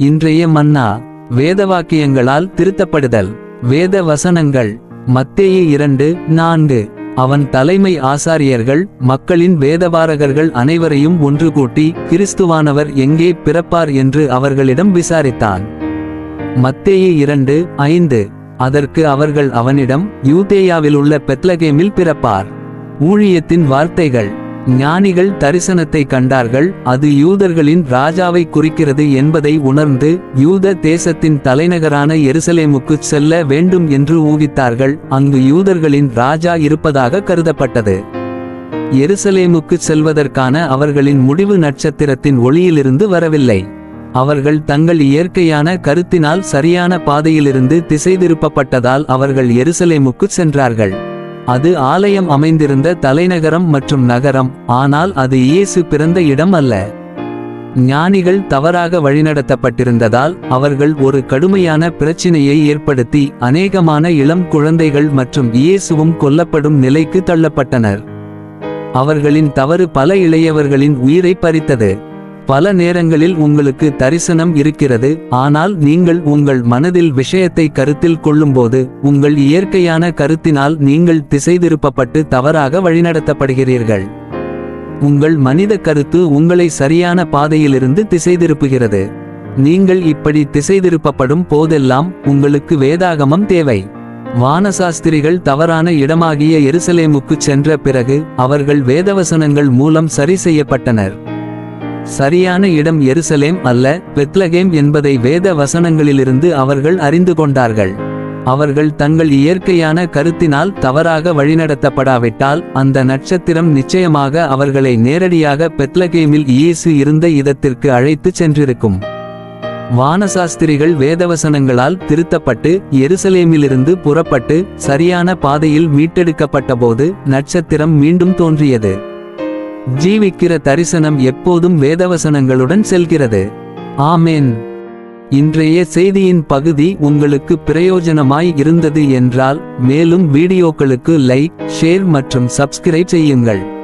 இன்றைய மன்னா வேதவாக்கியங்களால் திருத்தப்படுதல். வேத வசனங்கள் மத்தேயே இரண்டு நான்கு. அவன் தலைமை ஆசாரியர்கள் மக்களின் வேதபாரகர்கள் அனைவரையும் ஒன்று கூட்டி கிறிஸ்துவானவர் எங்கே பிறப்பார் என்று அவர்களிடம் விசாரித்தான். மத்தேயே இரண்டு ஐந்து. அதற்கு அவர்கள் அவனிடம் யூதேயாவிலுள்ள பெத்லகேமில் பிறப்பார். ஊழியத்தின் வார்த்தைகள் ஞானிகள் தரிசனத்தை கண்டார்கள் அது யூதர்களின் ராஜாவை குறிக்கிறது என்பதை உணர்ந்து யூத தேசத்தின் தலைநகரான எருசலேமுக்குச் செல்ல வேண்டும் என்று ஊகித்தார்கள் அங்கு யூதர்களின் ராஜா இருப்பதாக கருதப்பட்டது. எருசலேமுக்குச் செல்வதற்கான அவர்களின் முடிவு நட்சத்திரத்தின் ஒளியிலிருந்து வரவில்லை. அவர்கள் தங்கள் இயற்கையான கருத்தினால் சரியான பாதையிலிருந்து திசைதிருப்பப்பட்டதால் அவர்கள் எருசலேமுக்குச் சென்றார்கள். அது ஆலயம் அமைந்திருந்த தலைநகரம் மற்றும் நகரம். ஆனால் அது இயேசு பிறந்த இடம் அல்ல. ஞானிகள் தவறாக வழிநடத்தப்பட்டிருந்ததால் அவர்கள் ஒரு கடுமையான பிரச்சினையை ஏற்படுத்தி அநேகமான இளம் குழந்தைகள் மற்றும் இயேசுவும் கொல்லப்படும் நிலைக்கு தள்ளப்பட்டனர். அவர்களின் தவறு பல இளையவர்களின் உயிரை பறித்தது. பல நேரங்களில் உங்களுக்கு தரிசனம் இருக்கிறது. ஆனால் நீங்கள் உங்கள் மனதில் விஷயத்தை கருத்தில் கொள்ளும்போது உங்கள் இயற்கையான கருத்தினால் நீங்கள் திசைதிருப்பப்பட்டு தவறாக வழிநடத்தப்படுகிறீர்கள். உங்கள் மனித கருத்து உங்களை சரியான பாதையிலிருந்து திசைதிருப்புகிறது. நீங்கள் இப்படி திசைதிருப்பப்படும் போதெல்லாம் உங்களுக்கு வேதாகமம் தேவை. வானசாஸ்திரிகள் தவறான இடமாகிய எருசலேமுக்குச் சென்ற பிறகு அவர்கள் வேதவசனங்கள் மூலம் சரி செய்யப்பட்டனர். சரியான இடம் எருசலேம் அல்ல பெத்லகேம் என்பதை வேத வசனங்களிலிருந்து அவர்கள் அறிந்து கொண்டார்கள். அவர்கள் தங்கள் இயற்கையான கருத்தினால் தவறாக வழிநடத்தப்படாவிட்டால் அந்த நட்சத்திரம் நிச்சயமாக அவர்களை நேரடியாக பெத்லகேமில் இயேசு இருந்த இடத்திற்கு அழைத்துச் சென்றிருக்கும். வானசாஸ்திரிகள் வேதவசனங்களால் திருத்தப்பட்டு எருசலேமிலிருந்து புறப்பட்டு சரியான பாதையில் மீட்டெடுக்கப்பட்டபோது நட்சத்திரம் மீண்டும் தோன்றியது. ஜீவிக்கிற தரிசனம் எப்போதும் வேதவசனங்களுடன் செல்கிறது. ஆமேன். இன்றைய செய்தியின் பகுதி உங்களுக்கு பிரயோஜனமாய் இருந்தது என்றால் மேலும் வீடியோக்களுக்கு லைக் ஷேர் மற்றும் சப்ஸ்கிரைப் செய்யுங்கள்.